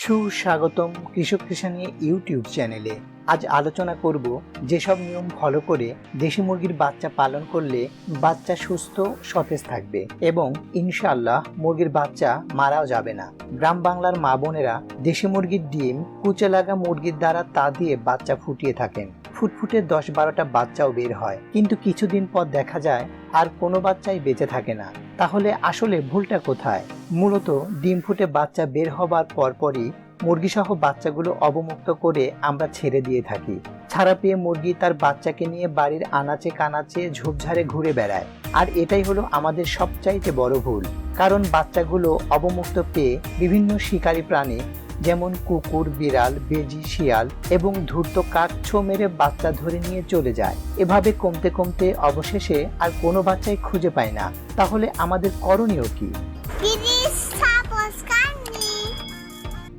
সুস্বাগতম কৃষক কৃষানি ইউটিউব চ্যানেলে। আজ আলোচনা করব যেসব নিয়ম ফলো করে দেশি মুরগির বাচ্চা পালন করলে বাচ্চা সুস্থ, সতেজ থাকবে এবং ইনশাল্লাহ মুরগির বাচ্চা মারাও যাবে না। গ্রাম বাংলার মা বোনেরা দেশি মুরগির ডিম, কুচে লাগা মুরগির দ্বারা তা দিয়ে বাচ্চা ফুটিয়ে থাকেন। ফুটফুটে দশ বারোটা বাচ্চাও বের হয়। কিন্তু কিছুদিন পর দেখা যায়, আর কোনো বাচ্চাই বেঁচে থাকে না। তাহলে আসলে ভুলটা কোথায়? মূলত ডিম ফুটে বাচ্চা বের হবার পরপরই মুরগিসহ বাচ্চাগুলো অবমুক্ত করে আমরা ছেড়ে দিয়ে থাকি। ছাড়া পেয়ে মুরগি তার বাচ্চাকে নিয়ে বাড়ির আনাচে কানাচে ঝোপঝাড়ে ঘুরে বেড়ায়। আর এটাই হলো আমাদের সবচাইতে বড় ভুল। কারণ বাচ্চাগুলো অবমুক্ত পেয়ে বিভিন্ন শিকারী প্রাণী যেমন কুকুর বিড়াল বেজি শিয়াল এবং ধূর্ত কাক ছো মেরে বাচ্চা ধরে নিয়ে চলে যায়। এভাবে কমতে কমতে অবশেষে আর কোনো বাচ্চাই খুঁজে পায় না। তাহলে আমাদের করণীয় কি?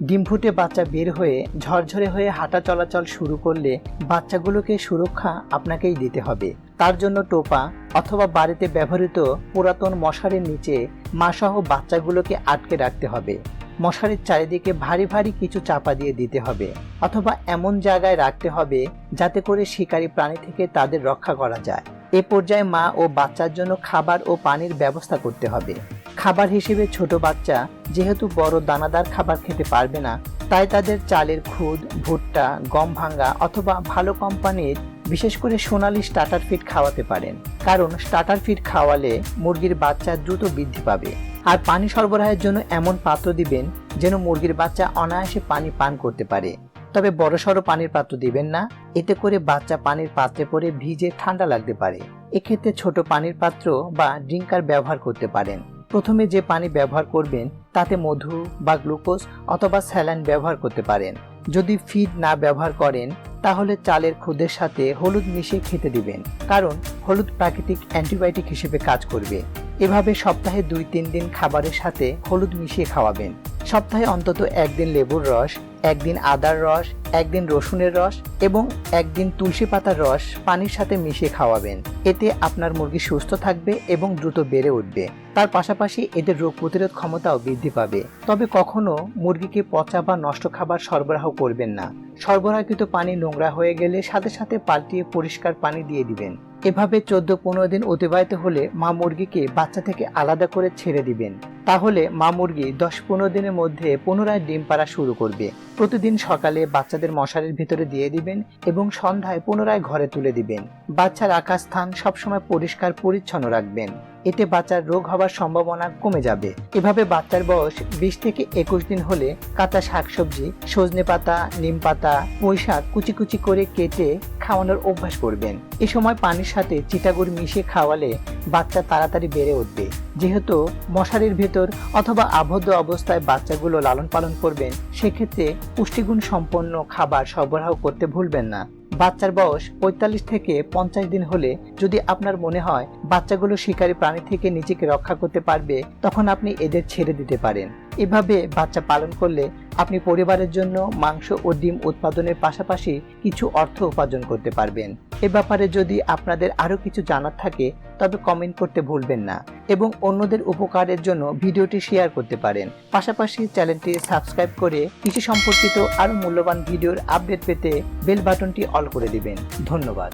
ডিম ফুটে বাচ্চা বের হয়ে ঝরঝরে হয়ে হাঁটা চলাচল শুরু করলে বাচ্চাগুলোকে সুরক্ষা আপনাকেই দিতে হবে। তার জন্য টোপা অথবা বাড়িতে ব্যবহৃত পুরাতন মশারের নিচে মাসহ বাচ্চাগুলোকে আটকে রাখতে হবে। মশারির চারিদিকে ভারী ভারী কিছু চাপা দিয়ে দিতে হবে, অথবা এমন জায়গায় রাখতে হবে যাতে করে শিকারী প্রাণী থেকে তাদের রক্ষা করা যায়। এ পর্যায়ে মা ও বাচ্চার জন্য খাবার ও পানির ব্যবস্থা করতে হবে। খাবার হিসেবে ছোট বাচ্চা যেহেতু বড় দানাদার খাবার খেতে পারবে না, তাই তাদের চালের খুদ, ভুট্টা, গম ভাঙ্গা অথবা ভালো কোম্পানির বিশেষ করে সোনালি স্টার্টার ফিড খাওয়াতে পারেন। কারণ স্টার্টার ফিড খাওয়ালে মুরগির বাচ্চা দ্রুত বৃদ্ধি পাবে। আর পানি সরবরাহের জন্য এমন পাত্র দিবেন যেন মুরগির বাচ্চা অনায়াসে পানি পান করতে পারে। তবে বড়সড় পানির পাত্র দিবেন না। এতে করে বাচ্চা পানির পাত্রে পড়ে ভিজে ঠান্ডা লাগতে পারে। এক্ষেত্রে ছোট পানির পাত্র বা ড্রিঙ্কার ব্যবহার করতে পারেন। প্রথমে যে পানি ব্যবহার করবেন, তাতে মধু বা গ্লুকোজ অথবা স্যালাইন ব্যবহার করতে পারেন। যদি ফিড না ব্যবহার করেন, তাহলে চালের খুদের সাথে হলুদ মিশিয়ে খেতে দিবেন। কারণ হলুদ প্রাকৃতিক অ্যান্টিবায়োটিক হিসেবে কাজ করবে। এভাবে সপ্তাহে দুই, তিন দিন খাবারের সাথে হলুদ মিশিয়ে খাওয়াবেন। সপ্তাহে অন্তত একদিন লেবুর রস, একদিন আদার রস, একদিন রসুনের রস এবং একদিন তুলসী পাতার রস পানির সাথে মিশিয়ে খাওয়াবেন। এতে আপনার মুরগি সুস্থ থাকবে এবং দ্রুত বেড়ে উঠবে। তার পাশাপাশি এদের রোগ প্রতিরোধ ক্ষমতাও বৃদ্ধি পাবে। তবে কখনো মুরগিকে পচা বা নষ্ট খাবার সরবরাহ করবেন না। সরবরাহকৃত পানি নোংরা হয়ে গেলে সাথে সাথে পাল্টিয়ে পরিষ্কার পানি দিয়ে দিবেন। এভাবে চোদ্দ পনেরো দিন অতিবাহিত হলে মা মুরগিকে বাচ্চা থেকে আলাদা করে ছেড়ে দিবেন। তাহলে মা মুরগি দশ পনেরো দিনের মধ্যে পুনরায় ডিম পাড়া শুরু করবে। প্রতিদিন সকালে বাচ্চাদের মশারির ভিতরে দিয়ে দিবেন এবং সন্ধ্যায় পুনরায় ঘরে তুলে দিবেন। বাচ্চার রাখার স্থান সবসময় পরিষ্কার পরিচ্ছন্ন রাখবেন। এতে বাচ্চার রোগ হওয়ার সম্ভাবনা কমে যাবে। এভাবে বাচ্চার বয়স বিশ থেকে একুশ দিন হলে কাঁচা শাকসবজি, সজনে পাতা, নিম পাতা পুঁই শাক কুচি কুচি করে কেটে খাওয়ানোর অভ্যাস করবেন। এ সময় পানির সাথে চিটাগুড় মিশিয়ে খাওয়ালে বাচ্চা তাড়াতাড়ি বেড়ে উঠবে। যেহেতু মশারির ভেতর অথবা আবদ্ধ অবস্থায় বাচ্চাগুলো লালন পালন করবেন, সেক্ষেত্রে পুষ্টিগুণ সম্পন্ন খাবার সরবরাহ করতে ভুলবেন না। বাচ্চার বয়স পঁয়তাল্লিশ থেকে পঞ্চাশ দিন হলে যদি আপনার মনে হয় বাচ্চাগুলো শিকারী প্রাণী থেকে নিজেকে রক্ষা করতে পারবে, তখন আপনি এদের ছেড়ে দিতে পারেন। এভাবে বাচ্চা পালন করলে আপনি পরিবারের জন্য মাংস ও ডিম উৎপাদনের পাশাপাশি কিছু অর্থ উপার্জন করতে পারবেন। এ ব্যাপারে যদি আপনাদের আরও কিছু জানার থাকে, তবে কমেন্ট করতে ভুলবেন না এবং অন্যদের উপকারের জন্য ভিডিওটি শেয়ার করতে পারেন। পাশাপাশি চ্যানেলটি সাবস্ক্রাইব করে কৃষি সম্পর্কিত আরও মূল্যবান ভিডিওর আপডেট পেতে বেল বাটনটি অল করে দিবেন। ধন্যবাদ।